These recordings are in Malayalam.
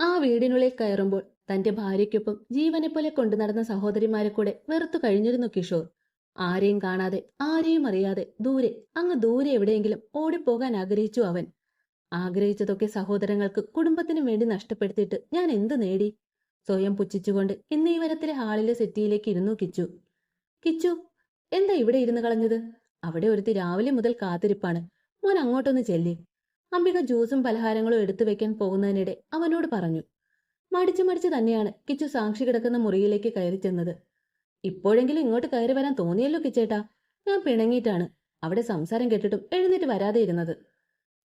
ആ വീടിനുള്ളിൽ കയറുമ്പോൾ തന്റെ ഭാര്യയ്ക്കൊപ്പം ജീവനെ കൊണ്ടു നടന്ന സഹോദരിമാരെ കൂടെ വെറുത്തു കഴിഞ്ഞിരുന്നു കിഷോർ. ആരെയും കാണാതെ ആരെയും അറിയാതെ ദൂരെ അങ്ങ് ദൂരെ എവിടെയെങ്കിലും ഓടിപ്പോകാൻ ആഗ്രഹിച്ചു അവൻ. ആഗ്രഹിച്ചതൊക്കെ സഹോദരങ്ങൾക്ക് കുടുംബത്തിനും വേണ്ടി നഷ്ടപ്പെടുത്തിയിട്ട് ഞാൻ എന്ത് നേടി? സ്വയം പുച്ഛിച്ചുകൊണ്ട് ഇന്ന് ഈ വരത്തിലെ ഹാളിലെ സെറ്റിയിലേക്ക് ഇരുന്നു കിച്ചു. കിച്ചു എന്താ ഇവിടെ ഇരുന്ന് കളഞ്ഞത്? അവിടെ ഒരുത്തി രാവിലെ മുതൽ കാത്തിരിപ്പാണ്. മോൻ അങ്ങോട്ടൊന്ന് ചെല്ലി. അംബിക ജ്യൂസും പലഹാരങ്ങളും എടുത്തു വെക്കാൻ പോകുന്നതിനിടെ അവനോട് പറഞ്ഞു മടിച്ചു മടിച്ചു തന്നെയാണ് കിച്ചു സാക്ഷി കിടക്കുന്ന മുറിയിലേക്ക് കയറി ചെന്നത്. ഇപ്പോഴെങ്കിലും ഇങ്ങോട്ട് കയറി വരാൻ തോന്നിയല്ലോ കിച്ചേട്ടാ. ഞാൻ പിണങ്ങിയിട്ടാണ് അവിടെ സംസാരം കേട്ടിട്ടും എഴുന്നേറ്റ് വരാതെ ഇരുന്നത്.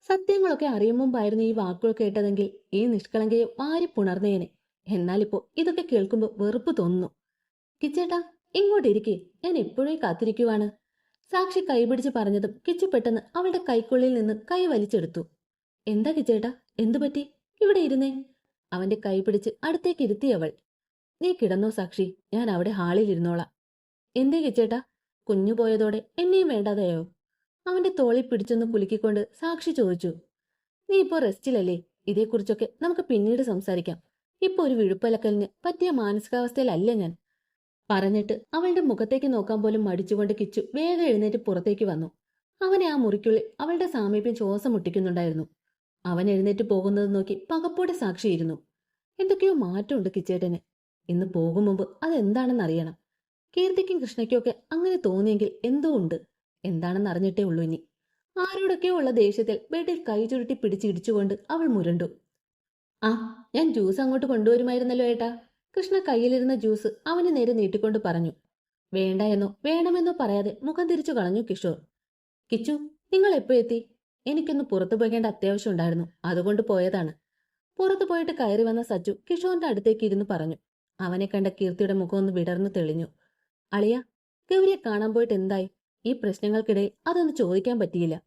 സത്യങ്ങളൊക്കെ അറിയും മുമ്പായിരുന്നു ഈ വാക്കുകൾ കേട്ടതെങ്കിൽ ഈ നിഷ്കളങ്കയെ വാരി പുണർന്നേനെ. എന്നാലിപ്പോ ഇതൊക്കെ കേൾക്കുമ്പോൾ വെറുപ്പ് തോന്നുന്നു. കിച്ചേട്ടാ ഇങ്ങോട്ടിരിക്കേ ഞാൻ എപ്പോഴേ കാത്തിരിക്കുവാണ്? സാക്ഷി കൈപിടിച്ച് പറഞ്ഞതും കിച്ചു പെട്ടെന്ന് അവളുടെ കൈക്കുള്ളിൽ നിന്ന് കൈ വലിച്ചെടുത്തു. എന്താ കിച്ചേട്ടാ എന്തു പറ്റി? ഇവിടെ ഇരുന്നേ? അവന്റെ കൈ പിടിച്ച് അടുത്തേക്ക് ഇരുത്തി അവൾ. നീ കിടന്നോ സാക്ഷി. ഞാൻ അവിടെ ഹാളിൽ ഇരുന്നോളാ. എന്തേ കിച്ചേട്ടാ കുഞ്ഞു പോയതോടെ എന്നെയും വേണ്ടാതെയോ? അവന്റെ തോളി പിടിച്ചൊന്ന് കുലുക്കിക്കൊണ്ട് സാക്ഷി ചോദിച്ചു. നീ ഇപ്പോ റെസ്റ്റിലല്ലേ? ഇതേക്കുറിച്ചൊക്കെ നമുക്ക് പിന്നീട് സംസാരിക്കാം. ഇപ്പൊ ഒരു വിഴുപ്പലക്കലിന് പറ്റിയ മാനസികാവസ്ഥയിലല്ല ഞാൻ. പറഞ്ഞിട്ട് അവളുടെ മുഖത്തേക്ക് നോക്കാൻ പോലും മടിച്ചുകൊണ്ട് കിച്ചു വേഗം എഴുന്നേറ്റ് പുറത്തേക്ക് വന്നു. അവനെ ആ മുറിക്കുള്ളിൽ അവളുടെ സാമീപ്യം ശ്വാസം മുട്ടിക്കുന്നുണ്ടായിരുന്നു. അവൻ എഴുന്നേറ്റ് പോകുന്നത് നോക്കി പകപ്പോടെ സാക്ഷിയിരുന്നു എന്തൊക്കെയോ മാറ്റമുണ്ട് കിച്ചേട്ടന്. ഇന്ന് പോകും മുമ്പ് അതെന്താണെന്ന് അറിയണം. കീർത്തിക്കും കൃഷ്ണയ്ക്കും ഒക്കെ അങ്ങനെ തോന്നിയെങ്കിൽ എന്തോ ഉണ്ട്. എന്താണെന്ന് അറിഞ്ഞിട്ടേ ഉള്ളൂ ഇനി. ആരോടൊക്കെയോ ഉള്ള ദേഷ്യത്തിൽ ബെഡിൽ കൈ ചുരുട്ടി പിടിച്ചിടിച്ചുകൊണ്ട് അവൾ മുരണ്ടു. ആ ഞാൻ ജ്യൂസ് അങ്ങോട്ട് കൊണ്ടുവരുമായിരുന്നല്ലോ ഏട്ടാ. കൃഷ്ണ കയ്യിലിരുന്ന ജ്യൂസ് അവന് നേരെ നീട്ടിക്കൊണ്ട് പറഞ്ഞു. വേണ്ട എന്നോ വേണമെന്നോ പറയാതെ മുഖം തിരിച്ചു കളഞ്ഞു കിഷോർ. കിച്ചു നിങ്ങൾ എപ്പോ എത്തി? എനിക്കൊന്ന് പുറത്തു പോകേണ്ട അത്യാവശ്യം ഉണ്ടായിരുന്നു. അതുകൊണ്ട് പോയതാണ്. പുറത്തു പോയിട്ട് കയറി വന്ന സച്ചു കിഷോറിന്റെ അടുത്തേക്ക് ഇരുന്ന് പറഞ്ഞു. അവനെ കണ്ട കീർത്തിയുടെ മുഖം ഒന്ന് വിടർന്നു തെളിഞ്ഞു. അളിയ ഗൗരിയെ കാണാൻ പോയിട്ട് എന്തായി? ഈ പ്രശ്നങ്ങൾക്കിടയിൽ അതൊന്ന് ചോദിക്കാൻ പറ്റിയില്ല.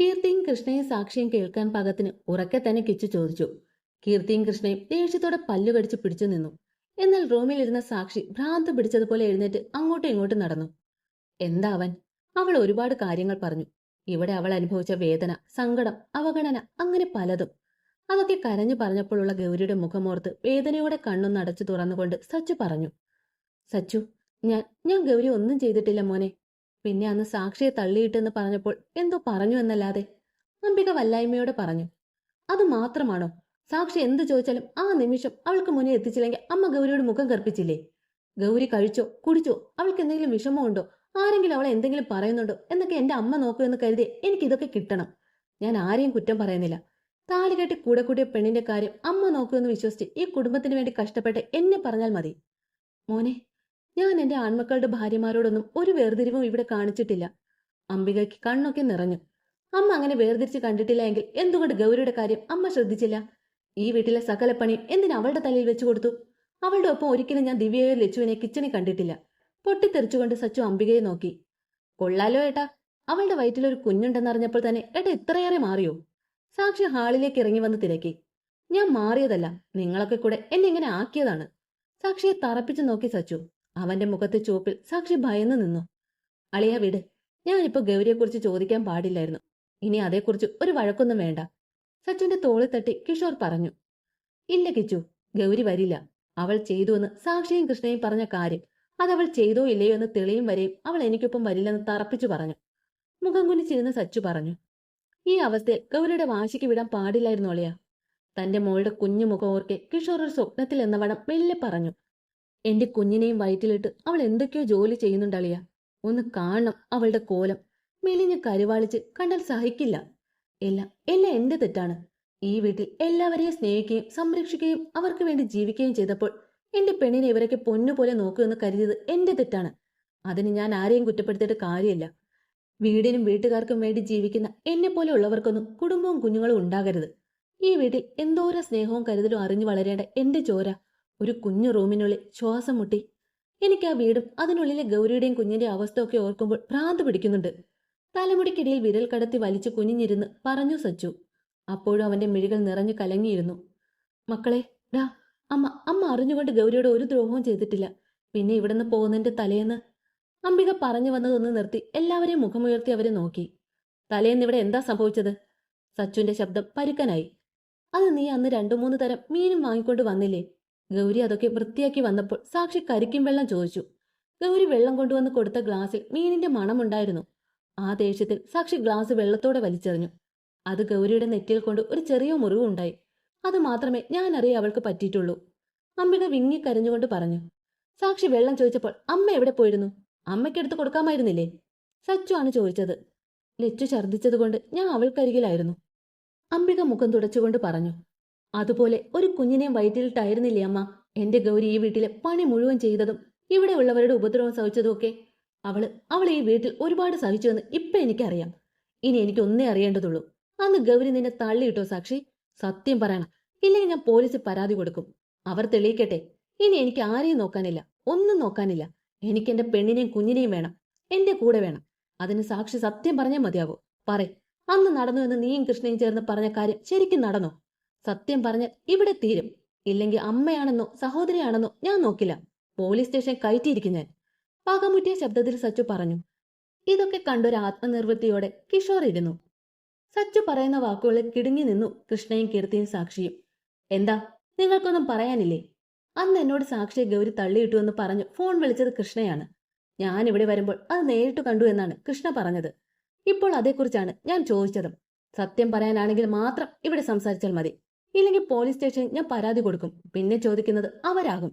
കീർത്തിയും കൃഷ്ണയും സാക്ഷിയും കേൾക്കാൻ പാകത്തിന് ഉറക്കെ തന്നെ കിച്ചു ചോദിച്ചു. കീർത്തിയും കൃഷ്ണയും ദേഷ്യത്തോടെ പല്ലു കടിച്ച് പിടിച്ചു നിന്നു. എന്നാൽ റൂമിൽ ഇരുന്ന സാക്ഷി ഭ്രാന്ത് പിടിച്ചതുപോലെ എഴുന്നേറ്റ് അങ്ങോട്ടും ഇങ്ങോട്ടും നടന്നു. എന്താ അവൻ? അവൾ ഒരുപാട് കാര്യങ്ങൾ പറഞ്ഞു. ഇവിടെ അവൾ അനുഭവിച്ച വേദന സങ്കടം അവഗണന അങ്ങനെ പലതും. അതൊക്കെ കരഞ്ഞു പറഞ്ഞപ്പോഴുള്ള ഗൗരിയുടെ മുഖമോർത്ത് വേദനയോടെ കണ്ണൊന്ന് അടച്ചു തുറന്നുകൊണ്ട് സച്ചു പറഞ്ഞു സച്ചു ഞാൻ ഞാൻ ഗൗരി ഒന്നും ചെയ്തിട്ടില്ല മോനെ. പിന്നെ അന്ന് സാക്ഷിയെ തള്ളിയിട്ടെന്ന് പറഞ്ഞപ്പോൾ എന്തോ പറഞ്ഞു എന്നല്ലാതെ അംബിക വല്ലായ്മയോടെ പറഞ്ഞു അത് മാത്രമാണോ? സാക്ഷി എന്ത് ചോദിച്ചാലും ആ നിമിഷം അവൾക്ക് മുന്നേ എത്തിച്ചില്ലെങ്കിൽ അമ്മ ഗൗരിയുടെ മുഖം കർപ്പിച്ചില്ലേ ഗൗരി കഴിച്ചോ കുടിച്ചോ അവൾക്ക് എന്തെങ്കിലും വിഷമമുണ്ടോ? ആരെങ്കിലും അവളെ എന്തെങ്കിലും പറയുന്നുണ്ടോ എന്നൊക്കെ എന്റെ അമ്മ നോക്കൂ എന്ന് കരുതി എനിക്കിതൊക്കെ കിട്ടണം. ഞാൻ ആരെയും കുറ്റം പറയുന്നില്ല. താലി കെട്ടി കൂടെ കൂടിയ പെണ്ണിന്റെ കാര്യം അമ്മ നോക്കൂ എന്ന് വിശ്വസിച്ച് ഈ കുടുംബത്തിന് വേണ്ടി കഷ്ടപ്പെട്ട് എന്നെ പറഞ്ഞാൽ മതി. മോനെ ഞാൻ എന്റെ ആൺമക്കളുടെ ഭാര്യമാരോടൊന്നും ഒരു വേർതിരിവും ഇവിടെ കാണിച്ചിട്ടില്ല. അംബികയ്ക്ക് കണ്ണൊക്കെ നിറഞ്ഞു. അമ്മ അങ്ങനെ വേർതിരിച്ച് കണ്ടിട്ടില്ല എങ്കിൽ എന്തുകൊണ്ട് ഗൗരിയുടെ കാര്യം അമ്മ ശ്രദ്ധിച്ചില്ല? ഈ വീട്ടിലെ സകല പണിയും എന്തിനവളുടെ തലയിൽ വെച്ചു കൊടുത്തു? അവളുടെ ഒപ്പം ഒരിക്കലും ഞാൻ ദിവ്യയോ ലച്ചുവിനെ കിച്ചണിൽ കണ്ടിട്ടില്ല. പൊട്ടിത്തെറിച്ചുകൊണ്ട് സച്ചു അംബികയെ നോക്കി. കൊള്ളാലോ ഏട്ടാ അവളുടെ വയറ്റിൽ ഒരു കുഞ്ഞുണ്ടെന്നറിഞ്ഞപ്പോൾ തന്നെ ഏട്ടാ ഇത്രയേറെ മാറിയോ? സാക്ഷി ഹാളിലേക്ക് ഇറങ്ങി വന്ന് തിരക്കി. ഞാൻ മാറിയതല്ല നിങ്ങളൊക്കെ കൂടെ എന്നെ ഇങ്ങനെ ആക്കിയതാണ്. സാക്ഷിയെ തറപ്പിച്ചു നോക്കി സച്ചു. അവന്റെ മുഖത്തെ ചുവപ്പിൽ സാക്ഷി ഭയന്നു നിന്നു. അളിയ വിട് ഞാനിപ്പോ ഗൗരിയെക്കുറിച്ച് ചോദിക്കാൻ പാടില്ലായിരുന്നു. ഇനി അതേക്കുറിച്ച് ഒരു വഴക്കൊന്നും വേണ്ട. സച്ചുവിന്റെ തോളിൽ തട്ടി കിഷോർ പറഞ്ഞു. ഇല്ല കിച്ചു ഗൗരി വരില്ല. അവൾ ചെയ്തുവെന്ന് സാക്ഷിയും കൃഷ്ണയും പറഞ്ഞ കാര്യം അതവൾ ചെയ്തോ ഇല്ലയോ എന്ന് തെളിയും വരെയും അവൾ എനിക്കൊപ്പം വരില്ലെന്ന് തറപ്പിച്ചു പറഞ്ഞു. മുഖം കുനിച്ചിരുന്ന് സച്ചു പറഞ്ഞു ഈ അവസ്ഥയിൽ ഗൗരിയുടെ വാശിക്ക് വിടാൻ പാടില്ലായിരുന്നു അളിയ. തന്റെ മോളുടെ കുഞ്ഞു മുഖം ഓർക്കെ കിഷോർ ഒരു സ്വപ്നത്തിൽ എന്ന വടം മെല്ലെ പറഞ്ഞു എന്റെ കുഞ്ഞിനെയും വയറ്റിലിട്ട് അവൾ എന്തൊക്കെയോ ജോലി ചെയ്യുന്നുണ്ട് അളിയ. ഒന്ന് കാണണം അവളുടെ കോലം. മെലിഞ്ഞ് കരുവാളിച്ച് കണ്ടാൽ സഹിക്കില്ല. എല്ലാം എല്ലാം എന്റെ തെറ്റാണ്. ഈ വീട്ടിൽ എല്ലാവരെയും സ്നേഹിക്കുകയും സംരക്ഷിക്കുകയും അവർക്ക് വേണ്ടി ജീവിക്കുകയും ചെയ്തപ്പോൾ എന്റെ പെണ്ണിനെ ഇവരൊക്കെ പൊന്നുപോലെ നോക്കുമെന്ന് കരുതിയത് എന്റെ തെറ്റാണ്. അതിന് ഞാൻ ആരെയും കുറ്റപ്പെടുത്തിയിട്ട് കാര്യമില്ല. വീടിനും വീട്ടുകാർക്കും വേണ്ടി ജീവിക്കുന്ന എന്നെ പോലെ ഉള്ളവർക്കൊന്നും കുടുംബവും കുഞ്ഞുങ്ങളും ഉണ്ടാകരുത്. ഈ വീട്ടിൽ എന്തോരം സ്നേഹവും കരുതലും അറിഞ്ഞു വളരേണ്ട എന്റെ ചോര ഒരു കുഞ്ഞു റൂമിനുള്ളിൽ ശ്വാസം മുട്ടി. എനിക്ക് ആ വീടും അതിനുള്ളിലെ ഗൗരിയുടെയും കുഞ്ഞിന്റെ അവസ്ഥ ഒക്കെ ഓർക്കുമ്പോൾ ഭ്രാന്ത് പിടിക്കുന്നുണ്ട്. തലമുടിക്കിടയിൽ വിരൽ കടത്തി വലിച്ചു കുഞ്ഞിഞ്ഞിരുന്ന് പറഞ്ഞു സച്ചു. അപ്പോഴും അവന്റെ മിഴികൾ നിറഞ്ഞു കലങ്ങിയിരുന്നു. മക്കളെ ഡാ അമ്മ അമ്മ അറിഞ്ഞുകൊണ്ട് ഗൗരിയോട് ഒരു ദ്രോഹവും ചെയ്തിട്ടില്ല. പിന്നെ ഇവിടുന്ന് പോകുന്നതിന്റെ തലേന്ന് അംബിക പറഞ്ഞു വന്നതൊന്ന് നിർത്തി എല്ലാവരെയും മുഖമുയർത്തി അവരെ നോക്കി. തലേന്ന് ഇവിടെ എന്താ സംഭവിച്ചത്? സച്ചുവിന്റെ ശബ്ദം പരുക്കനായി. അത് നീ അന്ന് രണ്ടു മൂന്ന് തരം മീനും വാങ്ങിക്കൊണ്ട് വന്നില്ലേ? ഗൗരി അതൊക്കെ വൃത്തിയാക്കി വന്നപ്പോൾ സാക്ഷി കരിക്കും വെള്ളം ചോദിച്ചു. ഗൗരി വെള്ളം കൊണ്ടുവന്ന് കൊടുത്ത ഗ്ലാസ്സിൽ മീനിന്റെ മണമുണ്ടായിരുന്നു. ആ ദേഷ്യത്തിൽ സാക്ഷി ഗ്ലാസ് വെള്ളത്തോടെ വലിച്ചെറിഞ്ഞു. അത് ഗൗരിയുടെ നെറ്റിയിൽ കൊണ്ട് ഒരു ചെറിയ മുറിവുണ്ടായി. അത് മാത്രമേ ഞാൻ അറിയ അവൾക്ക് പറ്റിയിട്ടുള്ളൂ. അംബിക വിങ്ങി കരഞ്ഞുകൊണ്ട് പറഞ്ഞു സാക്ഷി വെള്ളം ചോദിച്ചപ്പോൾ അമ്മ എവിടെ പോയിരുന്നു? അമ്മയ്ക്കെടുത്ത് കൊടുക്കാമായിരുന്നില്ലേ? സച്ചു ആണ് ചോദിച്ചത്. ലച്ചു ഛർദ്ദിച്ചതുകൊണ്ട് ഞാൻ അവൾക്കരികിലായിരുന്നു. അംബിക മുഖം തുടച്ചുകൊണ്ട് പറഞ്ഞു അതുപോലെ ഒരു കുഞ്ഞിനെയും വയറ്റിലിട്ടായിരുന്നില്ലേ അമ്മ? എന്റെ ഗൗരി ഈ വീട്ടിലെ പണി മുഴുവൻ ചെയ്തതും ഇവിടെ ഉള്ളവരുടെ ഉപദ്രവം സഹിച്ചതും ഒക്കെ അവൾ അവൾ ഈ വീട്ടിൽ ഒരുപാട് സഹിച്ചുവെന്ന് ഇപ്പൊ എനിക്കറിയാം. ഇനി എനിക്ക് ഒന്നേ അറിയേണ്ടതുള്ളൂ. അന്ന് ഗൗരി നിന്നെ തള്ളിയിട്ടോ സാക്ഷി? സത്യം പറയണം. ഇല്ലെങ്കിൽ ഞാൻ പോലീസിൽ പരാതി കൊടുക്കും. അവർ തെളിയിക്കട്ടെ. ഇനി എനിക്ക് ആരെയും നോക്കാനില്ല. ഒന്നും നോക്കാനില്ല. എനിക്ക് എന്റെ പെണ്ണിനെയും കുഞ്ഞിനെയും വേണം. എന്റെ കൂടെ വേണം. അതിന് സാക്ഷി സത്യം പറഞ്ഞാൽ മതിയാകൂ പറ അന്ന് നടന്നു എന്ന് നീയും കൃഷ്ണയും ചേർന്ന് പറഞ്ഞ കാര്യം ശരിക്കും നടന്നോ? സത്യം പറഞ്ഞ ഇവിടെ തീരും. ഇല്ലെങ്കിൽ അമ്മയാണെന്നോ സഹോദരിയാണെന്നോ ഞാൻ നോക്കില്ല. പോലീസ് സ്റ്റേഷൻ കയറ്റിയിരിക്കും ഞാൻ. പകമുറ്റിയ ശബ്ദത്തിൽ സച്ചു പറഞ്ഞു. ഇതൊക്കെ കണ്ടൊരു ആത്മനിർവൃത്തിയോടെ കിഷോർ ഇരുന്നു. സച്ചു പറയുന്ന വാക്കുകളിൽ കിടുങ്ങി നിന്നു കൃഷ്ണയും കീർത്തിയും സാക്ഷിയും. എന്താ? നിങ്ങൾക്കൊന്നും പറയാനില്ലേ? അന്ന് എന്നോട് സാക്ഷിയെ ഗൗരി തള്ളിയിട്ടു എന്ന് പറഞ്ഞു ഫോൺ വിളിച്ചത് കൃഷ്ണയാണ്. ഞാൻ ഇവിടെ വരുമ്പോൾ അത് നേരിട്ട് കണ്ടു എന്നാണ് കൃഷ്ണ പറഞ്ഞത്. ഇപ്പോൾ അതേക്കുറിച്ചാണ് ഞാൻ ചോദിച്ചതും. സത്യം പറയാനാണെങ്കിൽ മാത്രം ഇവിടെ സംസാരിച്ചാൽ മതി. ഇല്ലെങ്കിൽ പോലീസ് സ്റ്റേഷനിൽ ഞാൻ പരാതി കൊടുക്കും. പിന്നെ ചോദിക്കുന്നത് അവരാകും.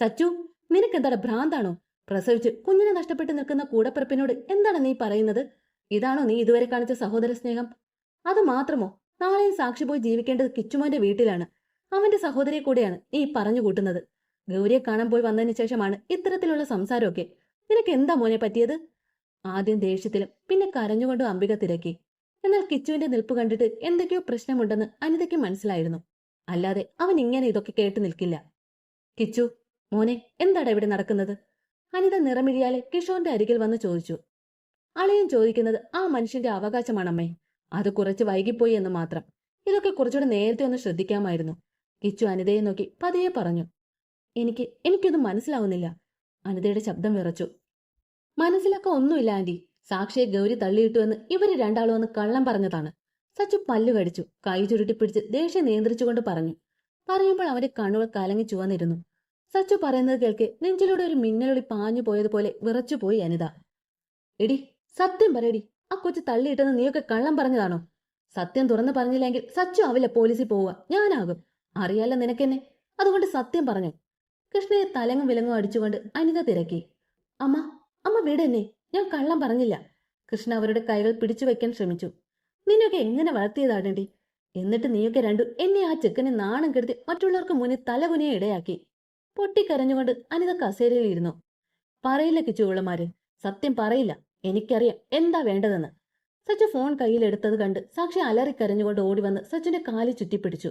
സച്ചു നിനക്കെന്താടാ ഭ്രാന്താണോ? പ്രസവിച്ച് കുഞ്ഞിനെ നഷ്ടപ്പെട്ട് നിൽക്കുന്ന കൂടപ്പിറപ്പിനോട് എന്താണ് നീ പറയുന്നത്? ഇതാണോ നീ ഇതുവരെ കാണിച്ച സഹോദര സ്നേഹം? അത് മാത്രമോ? നാളെയും സാക്ഷി പോയി ജീവിക്കേണ്ടത് കിച്ചുമോന്റെ വീട്ടിലാണ്. അവന്റെ സഹോദരിയെ കൂടെയാണ് നീ പറഞ്ഞു കൂട്ടുന്നത്. ഗൗരിയെ കാണാൻ പോയി വന്നതിന് ശേഷമാണ് ഇത്തരത്തിലുള്ള സംസാരമൊക്കെ. നിനക്ക് എന്താ മോനെ പറ്റിയത്? ആദ്യം ദേഷ്യത്തിലും പിന്നെ കരഞ്ഞുകൊണ്ടും അംബിക തിരക്കി. എന്നാൽ കിച്ചുവിന്റെ നിൽപ്പ് കണ്ടിട്ട് എന്തൊക്കെയോ പ്രശ്നമുണ്ടെന്ന് അനിതയ്ക്ക് മനസ്സിലായിരുന്നു. അല്ലാതെ അവൻ ഇങ്ങനെ ഇതൊക്കെ കേട്ട് നിൽക്കില്ല. കിച്ചു മോനെ എന്താടാ ഇവിടെ നടക്കുന്നത്? അനിത നിറമിഴിയാലെ കിഷോന്റെ അരികിൽ വന്ന് ചോദിച്ചു. അളിയൻ ചോദിക്കുന്നത് ആ മനുഷ്യന്റെ അവകാശമാണമ്മേ. അത് കുറച്ച് വൈകിപ്പോയി എന്ന് മാത്രം. ഇതൊക്കെ കുറച്ചുകൂടെ നേരത്തെ ഒന്ന് ശ്രദ്ധിക്കാമായിരുന്നു. കിച്ചു അനിതയെ നോക്കി പതിയെ പറഞ്ഞു. എനിക്ക് എനിക്കൊന്നും മനസ്സിലാവുന്നില്ല. അനിതയുടെ ശബ്ദം വിറച്ചു. മനസ്സിലൊക്കെ ഒന്നുമില്ല ആന്റി. സാക്ഷിയെ ഗൗരി തള്ളിയിട്ടു എന്ന് ഇവർ രണ്ടാളും ഒന്ന് കള്ളം പറഞ്ഞതാണ്. സച്ചു പല്ലു കടിച്ചു. കൈ ചുരുട്ടി പിടിച്ച് ദേഷ്യം നിയന്ത്രിച്ചുകൊണ്ട് പറഞ്ഞു. പറയുമ്പോൾ അവന്റെ കണ്ണുകൾ കലങ്ങി ചുവന്നിരുന്നു. സച്ചു പറയുന്നത് കേൾക്കെ നെഞ്ചിലൂടെ ഒരു മിന്നലൊളി പാഞ്ഞു പോയതുപോലെ വിറച്ചുപോയി അനിത. എടി സത്യം പറയടി ആ കൊച്ചു തള്ളിയിട്ടെന്ന് നീയൊക്കെ കള്ളം പറഞ്ഞതാണോ? സത്യം തുറന്നു പറഞ്ഞില്ലെങ്കിൽ സച്ചു ആവില്ല പോലീസിൽ പോവുക. ഞാനാകും. അറിയാലോ നിനക്കെന്നെ. അതുകൊണ്ട് സത്യം പറഞ്ഞു. കൃഷ്ണയെ തലങ്ങും വിലങ്ങും അടിച്ചുകൊണ്ട് അനിത തിരക്കി. അമ്മ അമ്മ വിടെന്നെ. ഞാൻ കള്ളം പറഞ്ഞില്ല. കൃഷ്ണ അവരുടെ കൈകൾ പിടിച്ചു വെക്കാൻ ശ്രമിച്ചു. നിന്നെയൊക്കെ എങ്ങനെ വളർത്തിയതാടേണ്ടി എന്നിട്ട് നീയൊക്കെ രണ്ടു എന്നെ ആ ചെക്കനെ നാണം കെടുത്തി മറ്റുള്ളവർക്ക് മുന്നിൽ തലകുനിയെ ഇടയാക്കി. പൊട്ടിക്കരഞ്ഞുകൊണ്ട് അനിത കസേരയിൽ ഇരുന്നു പറയില്ല കിച്ചുവിളമാര് സത്യം പറയില്ല. എനിക്കറിയാം എന്താ വേണ്ടതെന്ന്. സച്ചു ഫോൺ കയ്യിലെടുത്തത് കണ്ട് സാക്ഷി അലറിക്കരഞ്ഞുകൊണ്ട് ഓടി വന്ന് സച്ചിന്റെ കാലി ചുറ്റിപ്പിടിച്ചു.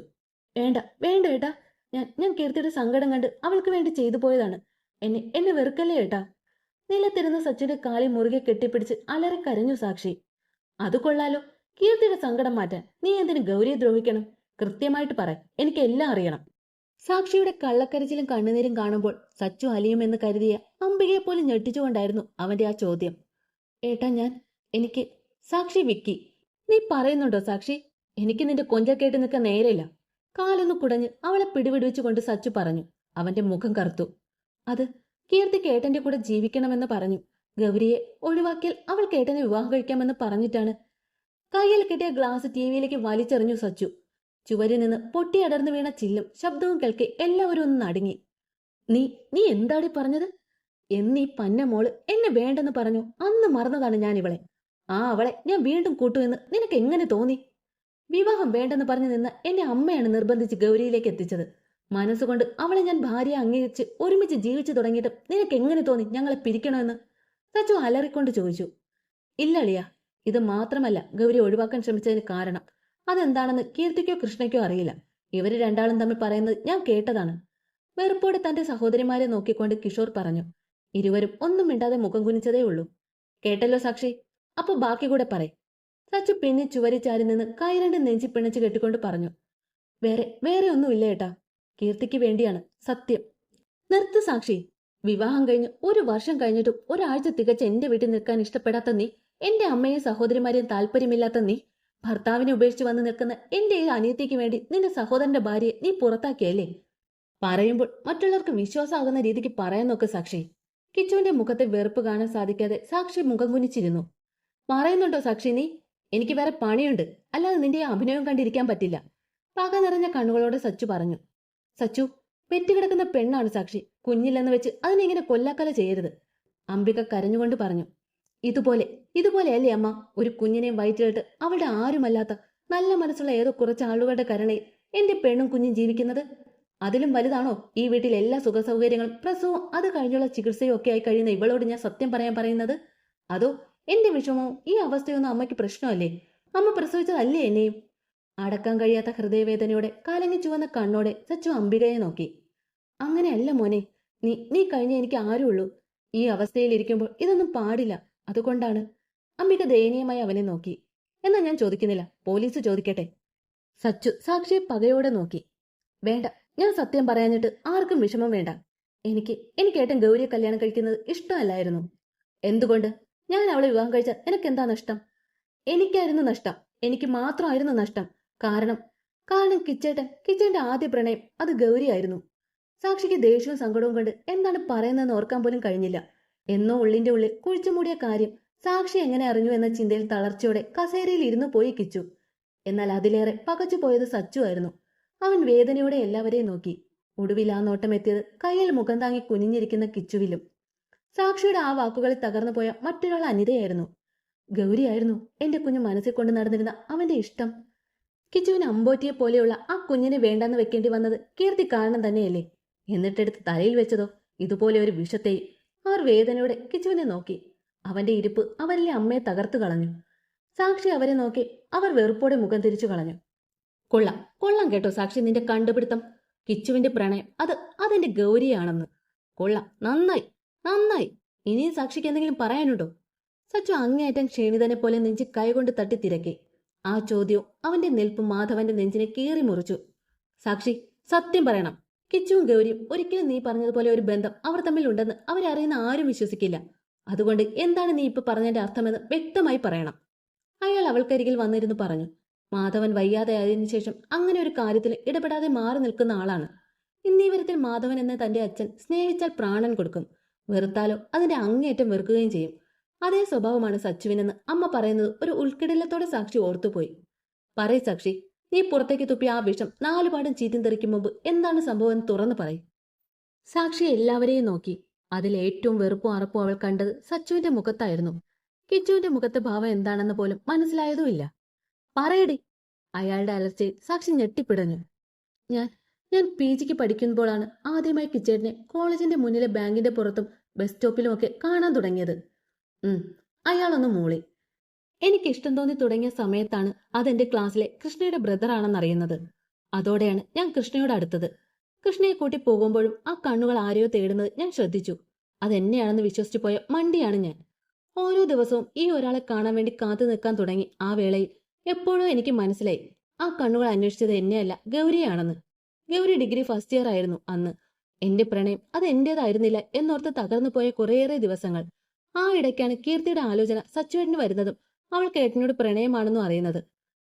വേണ്ട വേണ്ട ഏട്ടാ. ഞാൻ ഞാൻ കീർത്തിയുടെ സങ്കടം കണ്ട് അവൾക്ക് വേണ്ടി ചെയ്തു പോയതാണ്. എന്നെ എന്നെ വെറുക്കല്ലേ ഏട്ടാ? നിലത്തിരുന്ന സച്ചിന്റെ കാലി മുറുകെ കെട്ടിപ്പിടിച്ച് അലറിക്കരഞ്ഞു സാക്ഷി. അത് കൊള്ളാലോ. കീർത്തിയുടെ സങ്കടം മാറ്റാൻ നീ എന്തിനു ഗൗരിയെ ദ്രോഹിക്കണം? കൃത്യമായിട്ട് പറ. എനിക്ക് എല്ലാം അറിയണം. സാക്ഷിയുടെ കള്ളക്കരച്ചിലും കണ്ണുനീരും കാണുമ്പോൾ സച്ചു അലിയുമെന്ന് കരുതിയ അംബികയെ പോലും ഞെട്ടിച്ചുകൊണ്ടായിരുന്നു അവന്റെ ആ ചോദ്യം. ഏട്ടാ ഞാൻ എനിക്ക് സാക്ഷി വിക്കി. നീ പറയുന്നുണ്ടോ സാക്ഷി? എനിക്ക് നിന്റെ കൊഞ്ച കേട്ട് നിൽക്കാൻ നേരെയില്ല. കാലൊന്ന് കുടഞ്ഞ് അവളെ പിടിവിടുവിച്ചുകൊണ്ട് സച്ചു പറഞ്ഞു. അവന്റെ മുഖം കറുത്തു. അത് കീർത്തി കേട്ടന്റെ കൂടെ ജീവിക്കണമെന്ന് പറഞ്ഞു. ഗൗരിയെ ഒഴിവാക്കിയാൽ അവൾ കേട്ടനെ വിവാഹം കഴിക്കാമെന്ന് പറഞ്ഞിട്ടാണ്. കയ്യിൽ കിട്ടിയ ഗ്ലാസ് ടി വിയിലേക്ക് വലിച്ചെറിഞ്ഞു സച്ചു. ചുവരിൽ നിന്ന് പൊട്ടിയടർന്നു വീണ ചില്ലും ശബ്ദവും കേൾക്കെ എല്ലാവരും ഒന്ന് നടുങ്ങി. നീ നീ എന്താടി പറഞ്ഞത്? എന്നീ പന്ന മോൾ എന്നെ വേണ്ടെന്ന് പറഞ്ഞു. അന്ന് മറന്നതാണ് ഞാൻ ഇവളെ. ആ അവളെ ഞാൻ വീണ്ടും കൂട്ടുമെന്ന് നിനക്ക് എങ്ങനെ തോന്നി? വിവാഹം വേണ്ടെന്ന് പറഞ്ഞു നിന്ന് എന്റെ അമ്മയാണ് നിർബന്ധിച്ച് ഗൗരിയിലേക്ക് എത്തിച്ചത്. മനസ്സുകൊണ്ട് അവളെ ഞാൻ ഭാര്യ അംഗീകരിച്ച് ഒരുമിച്ച് ജീവിച്ചു തുടങ്ങിയിട്ട് നിനക്ക് എങ്ങനെ തോന്നി ഞങ്ങളെ പിരിക്കണമെന്ന്? സച്ചു അലറിക്കൊണ്ട് ചോദിച്ചു. ഇല്ലളിയ ഇത് മാത്രമല്ല ഗൗരി ഒഴിവാക്കാൻ ശ്രമിച്ചതിന് കാരണം. അതെന്താണെന്ന് കീർത്തിക്കോ കൃഷ്ണയ്ക്കോ അറിയില്ല. ഇവർ രണ്ടാളും തമ്മിൽ പറയുന്നത് ഞാൻ കേട്ടതാണ്. വെറുപ്പോടെ തന്റെ സഹോദരിമാരെ നോക്കിക്കൊണ്ട് കിഷോർ പറഞ്ഞു. ഇരുവരും ഒന്നും മിണ്ടാതെ മുഖം കുനിച്ചതേ ഉള്ളൂ. കേട്ടല്ലോ സാക്ഷി? അപ്പൊ ബാക്കി കൂടെ പറയും. സച്ചു പിന്നെ ചുവരി ചാരി നിന്ന് കൈരണ്ട് നെഞ്ചി പിണച്ച് കെട്ടിക്കൊണ്ട് പറഞ്ഞു. വേറെ വേറെ ഒന്നും ഇല്ല ഏട്ടാ. കീർത്തിക്ക് വേണ്ടിയാണ്. സത്യം. നിർത്ത് സാക്ഷി. വിവാഹം കഴിഞ്ഞ് ഒരു വർഷം കഴിഞ്ഞിട്ടും ഒരാഴ്ച തികച്ച് എന്റെ വീട്ടിൽ നിൽക്കാൻ ഇഷ്ടപ്പെടാത്ത നീ എന്റെ അമ്മയും സഹോദരിമാരെയും താല്പര്യമില്ലാത്ത നീ ഭർത്താവിനെ ഉപേക്ഷിച്ച് വന്ന് നിൽക്കുന്ന എന്റെ ഈ അനിയത്തിക്ക് വേണ്ടി നിന്റെ സഹോദരന്റെ ഭാര്യയെ നീ പുറത്താക്കിയല്ലേ? പറയുമ്പോൾ മറ്റുള്ളവർക്ക് വിശ്വാസമാകുന്ന രീതിക്ക് പറയാൻ നോക്ക് സാക്ഷി. കിച്ചുവിന്റെ മുഖത്തെ വെറുപ്പ് കാണാൻ സാധിക്കാതെ സാക്ഷി മുഖം കുനിച്ചിരുന്നു. പറയുന്നുണ്ടോ സാക്ഷി നീ? എനിക്ക് വേറെ പണിയുണ്ട്. അല്ലാതെ നിന്റെ അഭിനയം കണ്ടിരിക്കാൻ പറ്റില്ല. പക നിറഞ്ഞ കണ്ണുകളോടെ സച്ചു പറഞ്ഞു. സച്ചു പെറ്റുകിടക്കുന്ന പെണ്ണാണ് സാക്ഷി. കുഞ്ഞില്ലെന്ന് വെച്ച് അതിനെ ഇങ്ങനെ കൊല്ലാക്കല ചെയ്യരുത്. അംബിക കരഞ്ഞുകൊണ്ട് പറഞ്ഞു. ഇതുപോലെ ഇതുപോലെയല്ലേ അമ്മ? ഒരു കുഞ്ഞിനെയും വയറ്റിലിട്ട് അവളുടെ ആരുമല്ലാത്ത നല്ല മനസ്സുള്ള ഏതോ കുറച്ച് ആളുകളുടെ കരണയിൽ എന്റെ പെണ്ണും കുഞ്ഞും ജീവിക്കുന്നത്? അതിലും വലുതാണോ? ഈ വീട്ടിൽ എല്ലാ സുഖ സൗകര്യങ്ങളും പ്രസവവും അത് കഴിഞ്ഞുള്ള ചികിത്സയും ഒക്കെ ആയി കഴിയുന്ന ഇവളോട് ഞാൻ സത്യം പറയാൻ പറയുന്നത്? അതോ എന്റെ വിഷമവും ഈ അവസ്ഥയൊന്നും അമ്മയ്ക്ക് പ്രശ്നമല്ലേ? അമ്മ പ്രസവിച്ചതല്ലേ എന്നെയും? അടക്കാൻ കഴിയാത്ത ഹൃദയവേദനയോടെ കലങ്ങി ചുവന്ന കണ്ണോടെ സച്ചു അംബികയെ നോക്കി. അങ്ങനെയല്ല മോനെ നീ നീ കഴിഞ്ഞ എനിക്ക് ആരുള്ളൂ. ഈ അവസ്ഥയിൽ ഇരിക്കുമ്പോൾ ഇതൊന്നും പാടില്ല. അതുകൊണ്ടാണ്. അംബിക ദയനീയമായി അവനെ നോക്കി. എന്നാ ഞാൻ ചോദിക്കുന്നില്ല. പോലീസ് ചോദിക്കട്ടെ? സച്ചു സാക്ഷിയെ പകയോടെ നോക്കി. വേണ്ട ഞാൻ സത്യം പറയാഞ്ഞിട്ട് ആർക്കും വിഷമം വേണ്ട. എനിക്ക് എനിക്ക് ഏട്ടൻ ഗൗരിയെ കല്യാണം കഴിക്കുന്നത് ഇഷ്ടമല്ലായിരുന്നു. എന്തുകൊണ്ട്? ഞാൻ അവളെ വിവാഹം കഴിച്ച നിനക്കെന്താ നഷ്ടം? എനിക്കായിരുന്നു നഷ്ടം. എനിക്ക് മാത്രമായിരുന്നു നഷ്ടം. കാരണം കാരണം കിച്ചേട്ടൻ കിച്ചേന്റെ ആദ്യ പ്രണയം അത് ഗൗരിയായിരുന്നു. സാക്ഷിക്ക് ദേഷ്യവും സങ്കടവും കൊണ്ട് എന്താണ് പറയുന്നതെന്ന് ഓർക്കാൻ പോലും കഴിഞ്ഞില്ല. എന്നോ ഉള്ളിന്റെ ഉള്ളിൽ കുഴിച്ചു മൂടിയ കാര്യം സാക്ഷി എങ്ങനെ അറിഞ്ഞു എന്ന ചിന്തയിൽ തളർച്ചയോടെ കസേരയിൽ ഇരുന്നു പോയി കിച്ചു. എന്നാൽ അതിലേറെ പകച്ചു പോയത് സച്ചു ആയിരുന്നു. അവൻ വേദനയോടെ എല്ലാവരെയും നോക്കി. ഒടുവിൽ ആ നോട്ടം എത്തിയത് കയ്യിൽ മുഖം താങ്ങി കുനിഞ്ഞിരിക്കുന്ന കിച്ചുവിലും. സാക്ഷിയുടെ ആ വാക്കുകളിൽ തകർന്നു പോയ മറ്റൊരാൾ അനിതയായിരുന്നു. ഗൗരിയായിരുന്നു എന്റെ കുഞ്ഞു മനസ്സിൽ കൊണ്ട് നടന്നിരുന്ന അവന്റെ ഇഷ്ടം. കിച്ചുവിന് അമ്പോറ്റിയെ പോലെയുള്ള ആ കുഞ്ഞിനെ വേണ്ടെന്ന് വെക്കേണ്ടി വന്നത് കീർത്തി കാരണം തന്നെയല്ലേ? എന്നിട്ടെടുത്ത് തലയിൽ വെച്ചതോ? ഇതുപോലെ ഒരു വിഷത്തെ അവർ വേദനയോടെ കിച്ചുവിനെ നോക്കി. അവന്റെ ഇരിപ്പ് അവരിലെ അമ്മയെ തകർത്തു കളഞ്ഞു. സാക്ഷി അവരെ നോക്കി അവർ വെറുപ്പോടെ മുഖം തിരിച്ചു കളഞ്ഞു. കൊള്ളാം കൊള്ളാം കേട്ടോ സാക്ഷി നിന്റെ കണ്ടുപിടുത്തം. കിച്ചുവിന്റെ പ്രണയം അത് അതെന്റെ ഗൗരിയാണെന്ന്. കൊള്ളാം നന്നായി നന്നായി. ഇനിയും സാക്ഷിക്ക് എന്തെങ്കിലും പറയാനുണ്ടോ? സച്ചു അങ്ങേയറ്റം ക്ഷീണിതനെ പോലെ നെഞ്ചി കൈകൊണ്ട് തട്ടി തിരക്കി. ആ ചോദ്യവും അവന്റെ നിൽപ്പ് മാധവന്റെ നെഞ്ചിനെ കീറി മുറിച്ചു. സാക്ഷി സത്യം പറയണം. കിച്ചുവും ഗൗരിയും ഒരിക്കലും നീ പറഞ്ഞതുപോലെ ഒരു ബന്ധം അവർ തമ്മിൽ ഉണ്ടെന്ന് അവരറിയുന്ന ആരും വിശ്വസിക്കില്ല. അതുകൊണ്ട് എന്താണ് നീ ഇപ്പൊ പറഞ്ഞതിന്റെ അർത്ഥമെന്ന് വ്യക്തമായി പറയണം. അയാൾ അവൾക്കരികിൽ വന്നിരുന്നു പറഞ്ഞു. മാധവൻ വയ്യാതെ ആയതിനു ശേഷം അങ്ങനെ ഒരു കാര്യത്തിൽ ഇടപെടാതെ മാറി നിൽക്കുന്ന ആളാണ്. ഇന്നീ വരത്തിൽ മാധവൻ എന്ന തന്റെ അച്ഛൻ സ്നേഹിച്ചാൽ പ്രാണൻ കൊടുക്കും. വെറുത്താലോ അതിന്റെ അങ്ങേയറ്റം വെറുക്കുകയും ചെയ്യും. അതേ സ്വഭാവമാണ് സച്ചുവിനെന്ന് അമ്മ പറയുന്നത് ഒരു ഉൾക്കിടലത്തോടെ സാക്ഷി ഓർത്തുപോയി. പറയ സാക്ഷി നീ പുറത്തേക്ക് തുപ്പിയ ആ വിഷം നാലുപാടും ചീറ്റും തെറിക്കും മുമ്പ് എന്താണ് സംഭവം എന്ന് തുറന്നു പറയും. സാക്ഷി എല്ലാവരെയും നോക്കി. അതിൽ ഏറ്റവും വെറുപ്പും അറപ്പും അവൾ കണ്ടത് സച്ചുവിന്റെ മുഖത്തായിരുന്നു. കിച്ചുവിന്റെ മുഖത്തെ ഭാവം എന്താണെന്ന് പോലും മനസ്സിലായതുമില്ല. പറയടി. അയാളുടെ അലർച്ചയിൽ സാക്ഷി ഞെട്ടിപ്പിടഞ്ഞു. ഞാൻ ഞാൻ പി ജിക്ക് പഠിക്കുമ്പോഴാണ് ആദ്യമായി കിച്ചേട്ടനെ കോളേജിന്റെ മുന്നിലെ ബാങ്കിന്റെ പുറത്തും ബസ് സ്റ്റോപ്പിലും ഒക്കെ കാണാൻ തുടങ്ങിയത്. ഉം അയാളൊന്ന് മൂളി. എനിക്ക് ഇഷ്ടം തോന്നി തുടങ്ങിയ സമയത്താണ് അതെന്റെ ക്ലാസ്സിലെ കൃഷ്ണയുടെ ബ്രദർ ആണെന്നറിയുന്നത്. അതോടെയാണ് ഞാൻ കൃഷ്ണയോട് അടുത്തത്. കൃഷ്ണയെ കൂട്ടി പോകുമ്പോഴും ആ കണ്ണുകൾ ആരെയോ തേടുന്നത് ഞാൻ ശ്രദ്ധിച്ചു. അതെന്നെയാണെന്ന് വിശ്വസിച്ചു പോയ മണ്ടിയാണ് ഞാൻ. ഓരോ ദിവസവും ഈ ഒരാളെ കാണാൻ വേണ്ടി കാത്തു നിൽക്കാൻ തുടങ്ങി ആ വേളയിൽ എപ്പോഴോ എനിക്ക് മനസ്സിലായി. ആ കണ്ണുകൾ അന്വേഷിച്ചത് എന്നെയല്ല ഗൗരിയാണെന്ന്. ഗൗരി ഡിഗ്രി ഫസ്റ്റ് ഇയർ ആയിരുന്നു അന്ന്. എന്റെ പ്രണയം അത് എന്റേതായിരുന്നില്ല എന്നോർത്ത് തകർന്നു പോയ കുറേയേറെ ദിവസങ്ങൾ. ആ ഇടയ്ക്കാണ് കീർത്തിയുടെ ആലോചന സച്ചുവേട്ടന് വരുന്നതും അവൾ കേട്ടനോട് പ്രണയമാണെന്നും അറിയുന്നത്.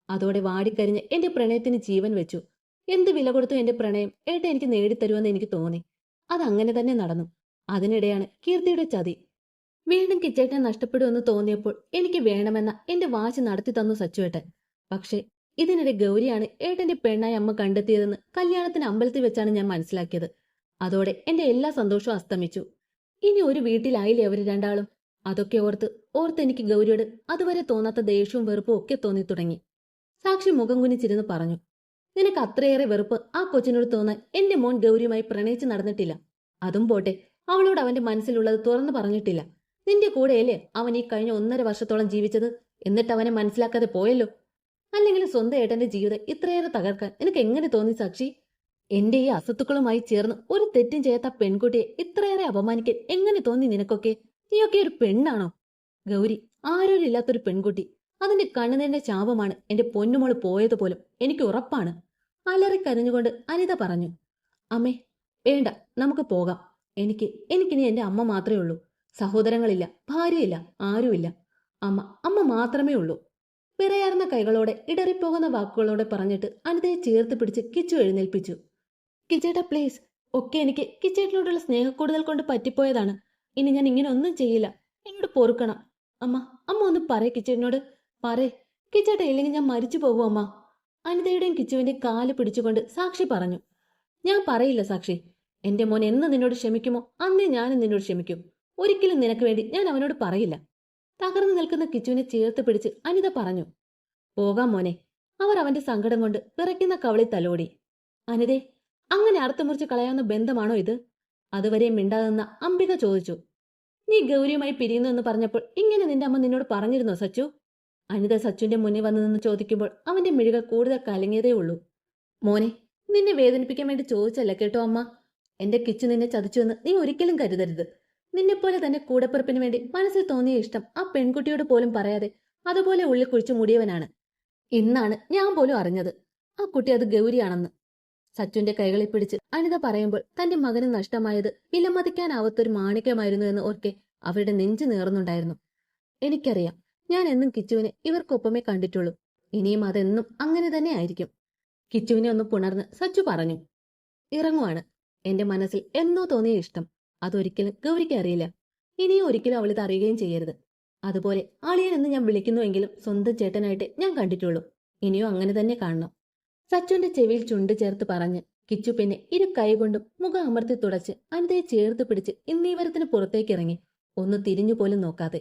അതോടെ വാടിക്കരിഞ്ഞ് എന്റെ പ്രണയത്തിന് ജീവൻ വെച്ചു. എന്ത് വില കൊടുത്തു എന്റെ പ്രണയം? ഏട്ട എനിക്ക് നേടിത്തരുമെന്ന് എനിക്ക് തോന്നി. അതങ്ങനെ തന്നെ നടന്നു. അതിനിടെയാണ് കീർത്തിയുടെ ചതി. വീണ്ടും കിച്ചേട്ടനെ നഷ്ടപ്പെടുമെന്ന് തോന്നിയപ്പോൾ എനിക്ക് വേണമെന്ന എന്റെ വാശി നടത്തി തന്നു സച്ചുവേട്ടൻ. പക്ഷേ ഇതിനിടെ ഗൗരിയാണ് ഏട്ടന്റെ പെണ്ണായി അമ്മ കണ്ടെത്തിയതെന്ന് കല്യാണത്തിന് അമ്പലത്തിൽ വെച്ചാണ് ഞാൻ മനസ്സിലാക്കിയത്. അതോടെ എന്റെ എല്ലാ സന്തോഷവും അസ്തമിച്ചു. ഇനി ഒരു വീട്ടിലായില്ലേ അവർ രണ്ടാളും? അതൊക്കെ ഓർത്ത് ഓർത്ത് എനിക്ക് ഗൗരിയോട് അതുവരെ തോന്നാത്ത ദേഷ്യവും വെറുപ്പും ഒക്കെ തോന്നി തുടങ്ങി. സാക്ഷി മുഖം കുനിച്ചിരുന്ന് പറഞ്ഞു നിനക്ക് അത്രയേറെ വെറുപ്പ് ആ കൊച്ചിനോട് തോന്നാൻ എന്റെ മോൻ ഗൗരിയുമായി പ്രണയിച്ച് നടന്നിട്ടില്ല. അതും പോട്ടെ അവളോട് അവന്റെ മനസ്സിലുള്ളത് തുറന്നു പറഞ്ഞിട്ടില്ല. നിന്റെ കൂടെയല്ലേ അവൻ ഈ കഴിഞ്ഞ ഒന്നര വർഷത്തോളം ജീവിച്ചത്? എന്നിട്ട് അവനെ മനസ്സിലാക്കാതെ പോയല്ലോ? അല്ലെങ്കിൽ സ്വന്തം ഏട്ടന്റെ ജീവിതം ഇത്രയേറെ തകർക്കാൻ എനിക്ക് എങ്ങനെ തോന്നി സാക്ഷി? എന്റെ ഈ അസത്തുക്കളുമായി ചേർന്ന് ഒരു തെറ്റും ചെയ്യാത്ത പെൺകുട്ടിയെ ഇത്രയേറെ അപമാനിക്കാൻ എങ്ങനെ തോന്നി നിനക്കൊക്കെ? നീയൊക്കെ ഒരു പെണ്ണാണോ? ഗൗരി ആരോരില്ലാത്തൊരു പെൺകുട്ടി. അതിന്റെ കണ്ണുനീരിന്റെ ശാപമാണ് എന്റെ പൊന്നുമോൾ പോയതുപോലും എനിക്ക് ഉറപ്പാണ്. അലറി കരഞ്ഞുകൊണ്ട് അനിത പറഞ്ഞു അമ്മേ വേണ്ട നമുക്ക് പോകാം. എനിക്ക് എനിക്കിനി എന്റെ അമ്മ മാത്രമേ ഉള്ളൂ. സഹോദരങ്ങളില്ല ഭാര്യയില്ല ആരുമില്ല. അമ്മ അമ്മ മാത്രമേ ഉള്ളൂ. വിറയാർന്ന കൈകളോടെ ഇടറിപ്പോകുന്ന വാക്കുകളോടെ പറഞ്ഞിട്ട് അനിതയെ ചേർത്ത് പിടിച്ച് കിച്ചു എഴുന്നേൽപ്പിച്ചു. കിച്ചേട്ടാ പ്ലീസ് ഒക്കെ എനിക്ക് കിച്ചേട്ടിനോടുള്ള സ്നേഹക്കൂടുതൽ കൊണ്ട് പറ്റിപ്പോയതാണ്. ഇനി ഞാൻ ഇങ്ങനെ ഒന്നും ചെയ്യില്ല. എന്നോട് പൊറുക്കണം. അമ്മ അമ്മ ഒന്ന് പറയ് കിച്ചേട്ടിനോട്. പറയ്. കിച്ചേട്ട ഇല്ലെങ്കിൽ ഞാൻ മരിച്ചു പോകും അമ്മ. അനിതയുടെയും കിച്ചുവിന്റെയും കാൽ പിടിച്ചുകൊണ്ട് സാക്ഷി പറഞ്ഞു. ഞാൻ പറയില്ല സാക്ഷി. എന്റെ മോൻ എന്ന് നിന്നോട് ക്ഷമിക്കുമോ? അന്നേ ഞാനും നിന്നോട് ക്ഷമിക്കും. ഒരിക്കലും നിനക്ക് വേണ്ടി ഞാൻ അവനോട് പറയില്ല. തകർന്നു നിൽക്കുന്ന കിച്ചുവിനെ ചേർത്ത് പിടിച്ച് അനിത പറഞ്ഞു പോകാം മോനെ. അവർ അവന്റെ സങ്കടം കൊണ്ട് പിറയ്ക്കുന്ന കവളി തലോടി. അനിതെ അങ്ങനെ അർത്ഥമുറിച്ച് കളയാവുന്ന ബന്ധമാണോ ഇത്? അതുവരെ മിണ്ടാതെന്ന അംബിക ചോദിച്ചു നീ ഗൗരിയുമായി പിരിയുന്നു എന്ന് പറഞ്ഞപ്പോൾ ഇങ്ങനെ നിന്റെ അമ്മ നിന്നോട് പറഞ്ഞിരുന്നോ സച്ചു? അനിത സച്ചുവിന്റെ മുന്നിൽ വന്നു നിന്ന് ചോദിക്കുമ്പോൾ അവന്റെ മിഴികൾ കൂടുതൽ കലങ്ങിയതേ ഉള്ളൂ. മോനെ നിന്നെ വേദനിപ്പിക്കാൻ വേണ്ടി ചോദിച്ചല്ല കേട്ടോ അമ്മ? എന്റെ കിച്ചു നിന്നെ ചതിച്ചുവെന്ന് നീ ഒരിക്കലും കരുതരുത്. നിന്നെപ്പോലെ തന്നെ കൂടപ്പിറപ്പിന് വേണ്ടി മനസ്സിൽ തോന്നിയ ഇഷ്ടം ആ പെൺകുട്ടിയോട് പോലും പറയാതെ അതുപോലെ ഉള്ളിൽ കുഴിച്ചു മുടിയവനാണ്. ഇന്നാണ് ഞാൻ പോലും അറിഞ്ഞത്. ആ കുട്ടി അത് ഗൗരിയാണെന്ന്. സച്ചുന്റെ കൈകളിൽ പിടിച്ച് അനിത പറയുമ്പോൾ തന്റെ മകന് നഷ്ടമായത് വിലമതിക്കാനാവാത്തൊരു മാണിക്യമായിരുന്നു എന്ന് ഓർക്കെ അവരുടെ നെഞ്ചു നേർന്നുണ്ടായിരുന്നു. എനിക്കറിയാം ഞാൻ എന്നും കിച്ചുവിനെ ഇവർക്കൊപ്പമേ കണ്ടിട്ടുള്ളൂ. ഇനിയും അതെന്നും അങ്ങനെ തന്നെ ആയിരിക്കും. കിച്ചുവിനെ ഒന്ന് പുണർന്ന് സച്ചു പറഞ്ഞു ഇറങ്ങുവാണ്. എന്റെ മനസ്സിൽ എന്നോ തോന്നിയ ഇഷ്ടം. അതൊരിക്കലും ഗൗരിക്ക് അറിയില്ല. ഇനിയും ഒരിക്കലും അവളിത് അറിയുകയും ചെയ്യരുത്. അതുപോലെ അളിയൻ എന്ന് ഞാൻ വിളിക്കുന്നുവെങ്കിലും സ്വന്തം ചേട്ടനായിട്ട് ഞാൻ കണ്ടിട്ടുള്ളൂ. ഇനിയും അങ്ങനെ തന്നെ കാണണം. സച്ചുവിന്റെ ചെവിയിൽ ചുണ്ട് ചേർത്ത് പറഞ്ഞ് കിച്ചു പിന്നെ ഇരു കൈകൊണ്ടും മുഖം അമർത്തി തുടച്ച് അനിതയെ ചേർത്ത് പിടിച്ച് ഇന്നീവരത്തിന് പുറത്തേക്കിറങ്ങി ഒന്ന് തിരിഞ്ഞു പോലും നോക്കാതെ.